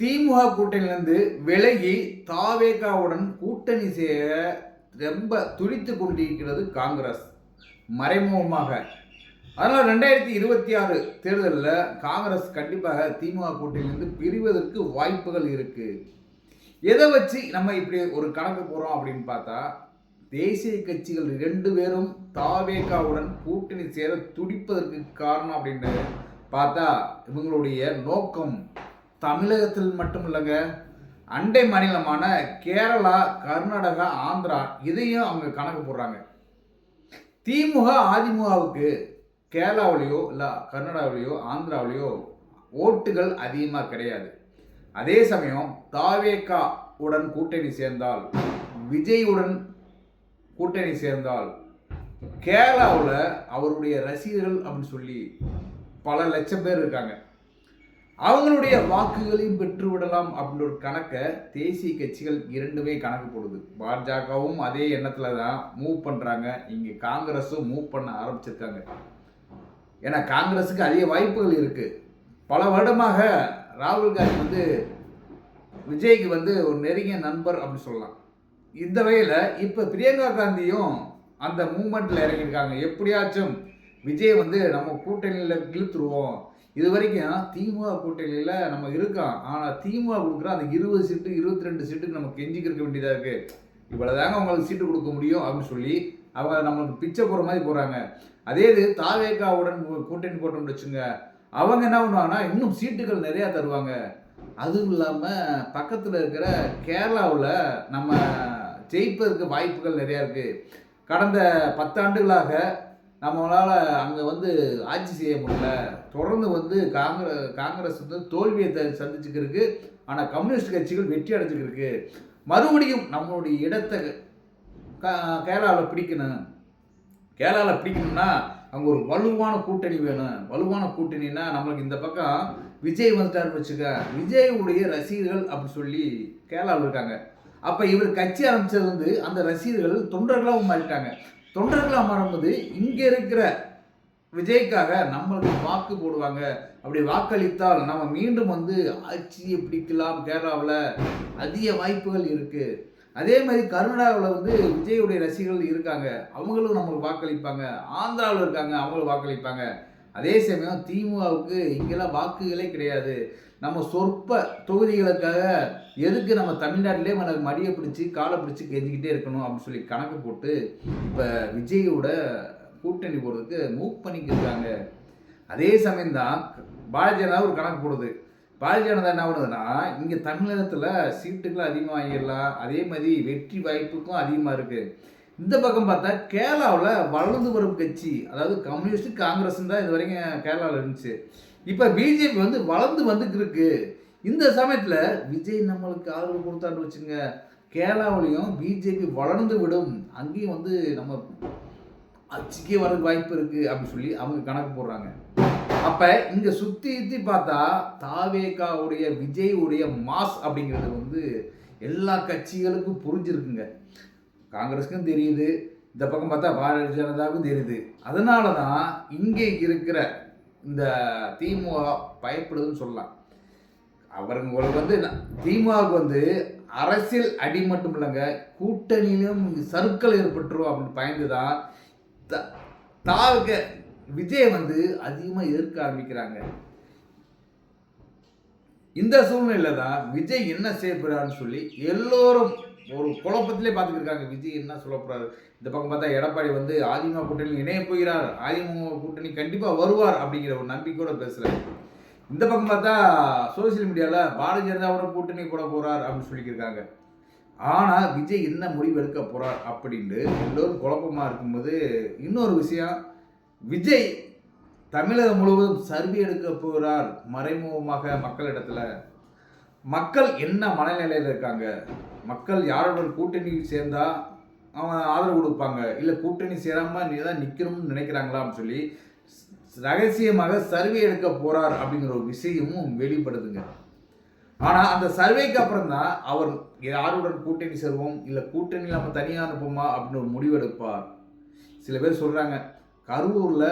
திமுக கூட்டணியிலிருந்து விலகி தாவேகாவுடன் கூட்டணி செய்ய ரொம்ப துடித்து கொண்டிருக்கிறது காங்கிரஸ். மறைமுகமாக. அதனால் ரெண்டாயிரத்தி இருபத்தி ஆறு தேர்தலில் காங்கிரஸ் கண்டிப்பாக திமுக கூட்டணியிலிருந்து பிரிவதற்கு வாய்ப்புகள் இருக்குது எதை வச்சு நம்ம இப்படி ஒரு கணக்கு போகிறோம் அப்படின்னு பார்த்தா தேசிய கட்சிகள் ரெண்டு பேரும் தாவேகாவுடன் கூட்டணி சேர துடிப்பதற்கு காரணம் அப்படின்னு பார்த்தா இவங்களுடைய நோக்கம் தமிழகத்தில் மட்டும் இல்லைங்க அண்டை மாநிலமான கேரளா கர்நாடகா ஆந்திரா இதையும் அவங்க கணக்கு போடுறாங்க. திமுக அதிமுகவுக்கு கேரளாவிலேயோ இல்லை கர்நாடகாவிலேயோ ஆந்திராவிலேயோ ஓட்டுகள் அதிகமாக கிடையாது. அதே சமயம் தாவேகா உடன் கூட்டணி சேர்ந்தால் விஜயுடன் கூட்டணி சேர்ந்தால் கேரளாவில் அவருடைய ரசிகர்கள் அப்படின்னு சொல்லி பல லட்சம் பேர் இருக்காங்க. அவங்களுடைய வாக்குகளையும் பெற்றுவிடலாம் அப்படின்ற ஒரு கணக்கை தேசிய கட்சிகள் இரண்டுமே கணக்கு போடுது. பாஜகவும் அதே எண்ணத்தில் தான் மூவ் பண்ணுறாங்க இங்கே காங்கிரஸும் மூவ் பண்ண ஆரம்பிச்சிருக்காங்க. ஏன்னா காங்கிரஸுக்கு அதிக வாய்ப்புகள் இருக்குது பல வருடமாக ராகுல் காந்தி வந்து விஜய்க்கு வந்து ஒரு நெருங்கிய நண்பர் அப்படின்னு சொல்லலாம். இந்த வகையில் இப்போ பிரியங்கா காந்தியும் அந்த மூமெண்ட்டில் இறங்கியிருக்காங்க. எப்படியாச்சும் விஜய் வந்து நம்ம கூட்டணியில் இழுத்துருவோம். இது வரைக்கும் திமுக கூட்டணியில் நம்ம இருக்கோம் ஆனால் திமுக கொடுக்குற அந்த இருபது சீட்டு இருபத்தி ரெண்டு சீட்டுக்கு நம்ம கெஞ்சிக்கிருக்க வேண்டியதாக இருக்குது இவ்வளோதாங்க அவங்களுக்கு சீட்டு கொடுக்க முடியும் அப்படின்னு சொல்லி அவங்க நம்மளுக்கு பிச்சை போகிற மாதிரி போகிறாங்க அதே இது தாவேகாவுடன் கூட்டணி போட்டோம்னு வச்சுங்க. அவங்க என்ன பண்ணுவாங்கன்னா இன்னும் சீட்டுகள் நிறையா தருவாங்க. அதுவும் இல்லாமல் பக்கத்தில் இருக்கிற கேரளாவில் நம்ம ஜெயிப்பதற்கு வாய்ப்புகள் நிறையா இருக்குது கடந்த பத்தாண்டுகளாக நம்மளால் அங்கே வந்து ஆட்சி செய்ய முடியல. தொடர்ந்து வந்து காங்கிரஸ் காங்கிரஸ் வந்து தோல்வியை த சந்திச்சுக்கிருக்கு. ஆனால் கம்யூனிஸ்ட் கட்சிகள் வெற்றி அடைஞ்சிக்கிருக்கு. மறுபடியும் நம்மளுடைய இடத்தை கேரளாவில் பிடிக்கணும். கேரளாவில் பிடிக்கணும்னா அங்கே ஒரு வலுவான கூட்டணி வேணும். வலுவான கூட்டணினா நம்மளுக்கு இந்த பக்கம் விஜய் வந்துட்டாருன்னு வச்சுக்க விஜயுடைய ரசிகர்கள் அப்படி சொல்லி கேரளாவில் இருக்காங்க. அப்போ இவர் கட்சி ஆரம்பித்தது வந்து அந்த ரசிகர்கள் தொண்டர்களாகவும் மாறிட்டாங்க. தொண்டர்களாக மாறும்போது இங்கே இருக்கிற விஜய்க்காக நம்மளுக்கு வாக்கு போடுவாங்க. அப்படி வாக்களித்தால் நம்ம மீண்டும் வந்து ஆட்சியை பிடிக்கலாம் கேரளாவில் அதிக வாய்ப்புகள் இருக்குது அதே மாதிரி கர்நாடகாவில் வந்து விஜயுடைய ரசிகர்கள் இருக்காங்க. அவங்களும் நம்மளுக்கு வாக்களிப்பாங்க. ஆந்திராவில் இருக்காங்க அவங்களும் வாக்களிப்பாங்க. அதே சமயம் திமுகவுக்கு இங்கெல்லாம் வாக்குகளே கிடையாது. நம்ம சொற்ப தொகுதிகளுக்காக எதுக்கு நம்ம தமிழ்நாட்டிலே உனக்கு மடியை பிடிச்சி காலை பிடிச்சி கெஞ்சிக்கிட்டே இருக்கணும் அப்படின்னு சொல்லி கணக்கு போட்டு இப்போ விஜயோட கூட்டணி போடுறதுக்கு மூவ் பண்ணிக்கிருக்காங்க அதே சமயம்தான் பாரதிய ஜனதா ஒரு கணக்கு போடுது. பாரதிய ஜனதா என்ன பண்ணுதுன்னா இங்கே தமிழகத்தில் சீட்டுகளும் அதிகமாக வாங்கிடலாம். அதே மாதிரி வெற்றி வாய்ப்புக்கும் அதிகமாக இருக்குது இந்த பக்கம் பார்த்தா கேரளாவில் வளர்ந்து வரும் கட்சி அதாவது கம்யூனிஸ்ட் காங்கிரஸ் தான் இது வரைக்கும் கேரளாவில் இருந்துச்சு. இப்போ பிஜேபி வந்து வளர்ந்து வந்துக்கிருக்கு. இந்த சமயத்தில் விஜய் நம்மளுக்கு ஆதரவு கொடுத்தான்னு வச்சுங்க கேரளாவிலையும் பிஜேபி வளர்ந்து விடும். அங்கேயும் வந்து நம்ம அச்சுக்கே வர வாய்ப்பு இருக்குது அப்படின்னு சொல்லி அவங்க கணக்கு போடுறாங்க. அப்போ இங்கே சுற்றி சுற்றி பார்த்தா தாவேகாவுடைய விஜயுடைய மாஸ் அப்படிங்கிறது வந்து எல்லா கட்சிகளுக்கும் புரிஞ்சிருக்குங்க. காங்கிரஸுக்கும் தெரியுது இந்த பக்கம் பார்த்தா பாரதிய ஜனதாவுக்கும் தெரியுது. அதனால தான் இங்கே இருக்கிற இந்த திமுக பயப்படுதுன்னு சொல்லலாம். அவங்களுக்கு வந்து திமுகவுக்கு வந்து அரசியல் அடி மட்டும் இல்லைங்க கூட்டணியிலும் சருக்கள் ஏற்பட்டுரும் அப்படின்னு பயந்து தான் த தாவுக்க விஜய் வந்து அதிகமாக எதிர்க்க ஆரம்பிக்கிறாங்க. இந்த சூழ்நிலையில் தான் விஜய் என்ன செய்ய சொல்லி எல்லோரும் ஒரு குழப்பத்திலே பார்த்துட்டு இருக்காங்க விஜய் என்ன சொல்ல போறாரு? இந்த பக்கம் பார்த்தா எடப்பாடி வந்து அதிமுக கூட்டணி இணைய போகிறார். அதிமுக கூட்டணி கண்டிப்பாக வருவார் அப்படிங்கிற ஒரு நம்பிக்கையோட பேசுறாரு. இந்த பக்கம் பார்த்தா சோசியல் மீடியாவில் பாரதிய ஜனதாவோட கூட்டணி போட போறார் அப்படின்னு சொல்லியிருக்காங்க ஆனால் விஜய் என்ன முடிவு எடுக்க போறார் அப்படின்ட்டு எல்லோரும் குழப்பமா இருக்கும்போது இன்னொரு விஷயம். விஜய் தமிழகம் முழுவதும் சர்வே எடுக்க போகிறார் மறைமுகமாக மக்களிடத்தில். மக்கள் என்ன மனநிலையில் இருக்காங்க? மக்கள் யாரோட கூட்டணி சேர்ந்தா அவன் ஆதரவு கொடுப்பாங்க. இல்லை கூட்டணி சேராமல் நீ தான் நிற்கணும்னு நினைக்கிறாங்களா அப்படின்னு சொல்லி ரகசியமாக சர்வே எடுக்க போறார் அப்படிங்கிற ஒரு விஷயமும் வெளிப்படுதுங்க. ஆனால் அந்த சர்வேக்கு அப்புறம் தான் அவர் யாருடன் கூட்டணி சேருவோம் இல்லை கூட்டணி நம்ம தனியாக அனுப்புமா அப்படின்னு ஒரு முடிவெடுப்பார் சில பேர் சொல்கிறாங்க கரூரில்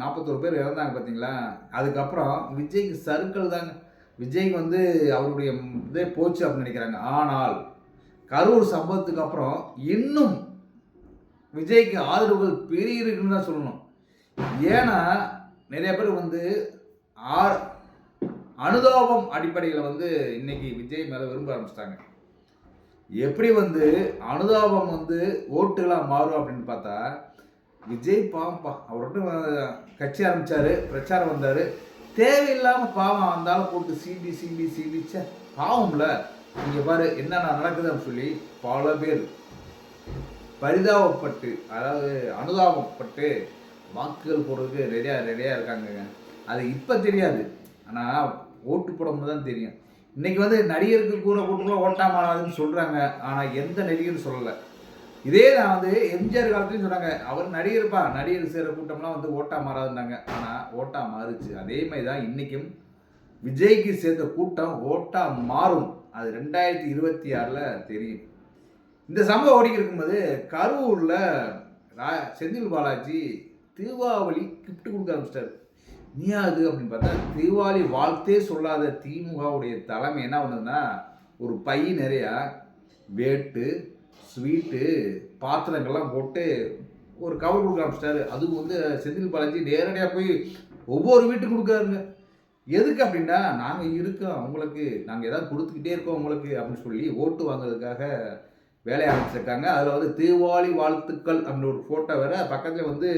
நாற்பத்தோரு பேர் இறந்தாங்க பார்த்தீங்களா அதுக்கப்புறம் விஜய்க்கு சருக்கள் தாங்க. விஜய் வந்து அவருடைய இதே போச்சு அப்படின்னு நினைக்கிறாங்க. ஆனால் கரூர் சம்பவத்துக்கு அப்புறம் இன்னும் விஜய்க்கு ஆதரவுகள் பெருகிருக்குன்னு தான் சொல்லணும். ஏன்னா நிறைய பேர் வந்து ஆர் அனுதாபம் அடிப்படையில் வந்து இன்னைக்கு விஜய் மேலே விரும்ப ஆரம்பிச்சிட்டாங்க. எப்படி வந்து அனுதாபம் வந்து ஓட்டுகளாக மாறும் அப்படின்னு பார்த்தா விஜய் பாம்பா அவர்கிட்ட கட்சி ஆரம்பித்தார் பிரச்சாரம் வந்தார். தேவையில்லாமல் பாவம் வந்தாலும் போட்டு சீண்டி சீண்டி சீண்டிச்ச பாவம்ல. இங்கே பாரு என்னென்ன நடக்குதுன்னு சொல்லி பல பேர் பரிதாபப்பட்டு அதாவது அனுதாபப்பட்டு வாக்குகள் போடுறதுக்கு ரெடியாக ரெடியாக இருக்காங்கங்க. அது இப்போ தெரியாது. ஆனால் ஓட்டு போடும்போது தான் தெரியும். இன்றைக்கி வந்து நடிகருக்கு கூட கூட்டுக்குள்ள ஓட்டாமலாதுன்னு சொல்கிறாங்க ஆனால் எந்த நடிகரும் சொல்லலை. இதே நான் வந்து எம்ஜிஆர் காலத்துலையும் சொன்னாங்க. அவர் நடிகர்ப்பா நடிகர் சேர கூட்டம்லாம் வந்து ஓட்டா மாறாதுன்னாங்க ஆனால் ஓட்டா மாறுச்சு. அதே மாதிரி தான் இன்றைக்கும் விஜய்க்கு சேர்ந்த கூட்டம் ஓட்டா மாறும். அது ரெண்டாயிரத்தி இருபத்தி ஆறில் தெரியும். இந்த சம்பவம் ஓடிக்கிட்டு இருக்கும்போது கரூரில் ரா செந்தில் பாலாஜி தீபாவளி கிஃப்ட் கொடுக்க ஆரம்பிச்சிட்டாரு. நீ அது அப்படின்னு பார்த்தா தீபாவளி வாழ்த்தே சொல்லாத திமுகவுடைய தலைமை என்ன பண்ணுதுன்னா ஒரு பை நிறையா வேட்டு ஸ்வீட்டு பாத்திரங்கள்லாம் போட்டு ஒரு கவர் கொடுக்க ஆரம்பிச்சிட்டாரு. அதுக்கு வந்து செந்தில் பாலாஜி நேரடியாக போய் ஒவ்வொரு வீட்டுக்கு கொடுக்காருங்க. எதுக்கு அப்படின்னா நாங்கள் இருக்கோம் அவங்களுக்கு நாங்கள் ஏதாவது கொடுத்துக்கிட்டே இருக்கோம் உங்களுக்கு அப்படின்னு சொல்லி ஓட்டு வாங்குறதுக்காக வேலையை ஆரம்பிச்சிருக்காங்க. அதில் வந்து தீபாவளி வாழ்த்துக்கள் அப்படின்னு ஒரு ஃபோட்டோ வேற பக்கத்தில் வந்து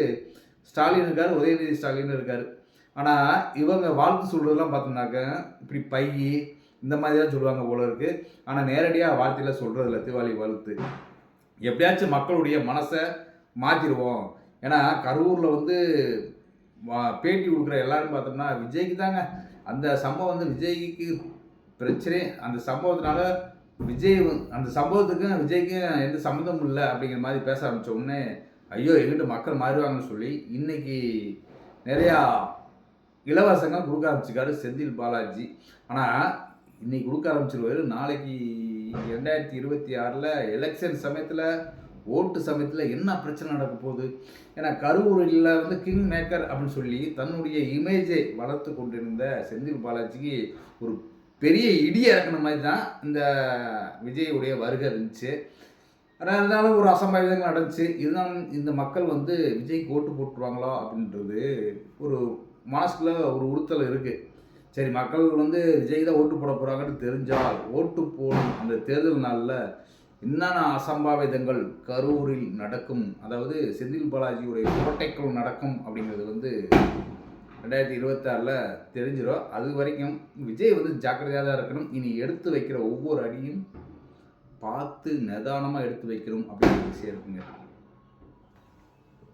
ஸ்டாலின் இருக்கார் உதயநிதி ஸ்டாலின் இருக்கார். ஆனால் இவங்க வாழ்த்து சொல்கிறதெல்லாம் பார்த்தோம்னாக்க இப்படி பை இந்த மாதிரி தான் சொல்லுவாங்க போல இருக்குது ஆனால் நேரடியாக வார்த்தையில் சொல்கிறதில்ல தீபாவளி வாழ்த்து. எப்படியாச்சும் மக்களுடைய மனசை மாற்றிடுவோம் ஏன்னா கரூரில் வந்து பேட்டி கொடுக்குற எல்லாரும் பார்த்தோம்னா விஜய்க்கு தாங்க. அந்த சம்பவம் வந்து விஜய்க்கு பிரச்சனை. அந்த சம்பவத்தினால விஜய் அந்த சம்பவத்துக்கும் விஜய்க்கும் எந்த சம்மந்தமும் இல்லை அப்படிங்கிற மாதிரி பேச ஆரம்பிச்ச உடனே ஐயோ எங்கிட்ட மக்கள் மாறுவாங்கன்னு சொல்லி இன்னைக்கு நிறையா இலவசங்கள் கொடுக்க ஆரம்பிச்சிருக்காரு செந்தில் பாலாஜி. ஆனால் இன்னைக்கு கொடுக்க ஆரம்பிச்சிருவாரு நாளைக்கு ரெண்டாயிரத்தி இருபத்தி ஆறில் எலெக்ஷன் சமயத்தில் ஓட்டு சமயத்தில் என்ன பிரச்சனை நடக்க போகுது? ஏன்னா கரூரில் வந்து கிங் மேக்கர் அப்படின்னு சொல்லி தன்னுடைய இமேஜை வளர்த்து கொண்டிருந்த செந்தில் பாலாஜிக்கு ஒரு பெரிய இடி இறக்குன மாதிரி தான் இந்த விஜயுடைய வருகை இருந்துச்சு. ஆனா, இருந்தாலும் ஒரு அசம்பாவிதங்கள் நடந்துச்சு. இருந்தாலும் இந்த மக்கள் வந்து விஜய்க்கு ஓட்டு போட்டுருவாங்களா அப்படின்றது ஒரு மனசுக்குள்ள ஒரு உறுத்தல் இருக்குது சரி மக்கள் வந்து விஜய் தான் ஓட்டு போட போகிறாங்கன்னு தெரிஞ்சால் ஓட்டு போடும் அந்த தேர்தல் நாளில் என்னென்ன அசம்பாவிதங்கள் கரூரில் நடக்கும். அதாவது செந்தில் பாலாஜியுடைய கோட்டைக்குள் நடக்கும் அப்படிங்கிறது வந்து ரெண்டாயிரத்தி இருபத்தாறில் தெரிஞ்சிடும் அது வரைக்கும் விஜய் வந்து ஜாக்கிரதையாக தான் இருக்கணும். இனி எடுத்து வைக்கிற ஒவ்வொரு அடியும் பார்த்து நிதானமாக எடுத்து வைக்கணும் அப்படிங்கிற விஷயம் இருக்குங்க.